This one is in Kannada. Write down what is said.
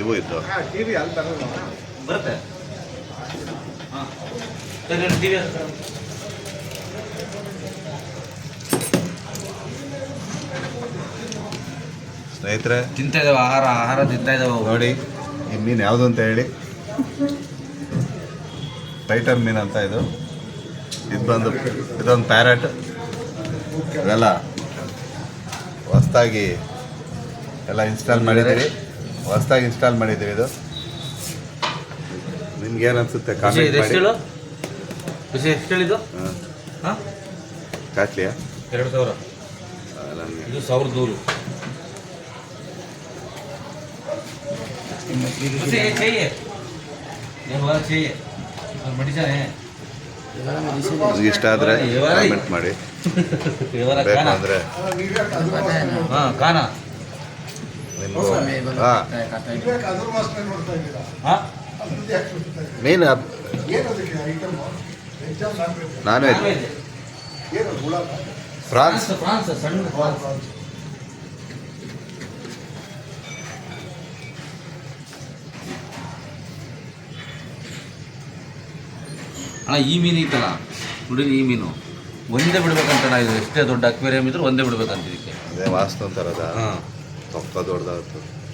ಇವು ಇತ್ತು ಟಿವಿ ಅಲ್ಲಿ ತರೋದು ಬರುತ್ತೆ. ಸ್ನೇಹಿತರೆ ತಿಂತಾ ಇದಾವೆ ಆಹಾರ ಆಹಾರ ತಿಂತಾ ಇದಾವ. ನೋಡಿ ಈ ಮೀನು ಯಾವುದು ಅಂತ ಹೇಳಿ. ಟೈಟರ್ ಮೀನು ಅಂತ ಇದು. ಇದು ಬಂದು ಇದೊಂದು ಪ್ಯಾರೆಟ್. ಇದೆಲ್ಲ ಹೊಸ್ದಾಗಿ ಎಲ್ಲ ಇನ್ಸ್ಟಾಲ್ ಮಾಡಿದ್ದೀರಿ. ಹೊಸದಾಗಿ ಇನ್ಸ್ಟಾಲ್ ಮಾಡಿದ್ದೀವಿ ಇದು. ನಿಮ್ಗೆ ಏನು ಅನಿಸುತ್ತೆ ಖುಷಿ ಎಷ್ಟು ಹಾಂ. ಎರಡು ಸಾವಿರ. ಇದು ಸಾವಿರದ ನೂರು. ಇಷ್ಟ ಆದರೆ ಮಾಡಿ. ಬೇಕಂದ್ರೆ. ಹಾ ಕಾನಾ. ಮೀನು ನಾನು ವೆಜ್ ಫ್ರಾನ್ಸ್. ಅಣ್ಣ ಈ ಮೀನು ಐತಲ್ಲ ನೋಡಿ ಈ ಮೀನು. ಒಂದೇ ಬಿಡ್ಬೇಕಂತಣ್ಣ ಇದು ಎಷ್ಟೇ ದೊಡ್ಡ ಅಕ್ವೇರಿಯಂ ಇದ್ರೂ ಒಂದೇ ಬಿಡ್ಬೇಕಂತ ಇದಕ್ಕೆ ಅದೇ ವಾಸ್ತು ಅಂತಾರದ ಹಾಂ. Patladı orada artık.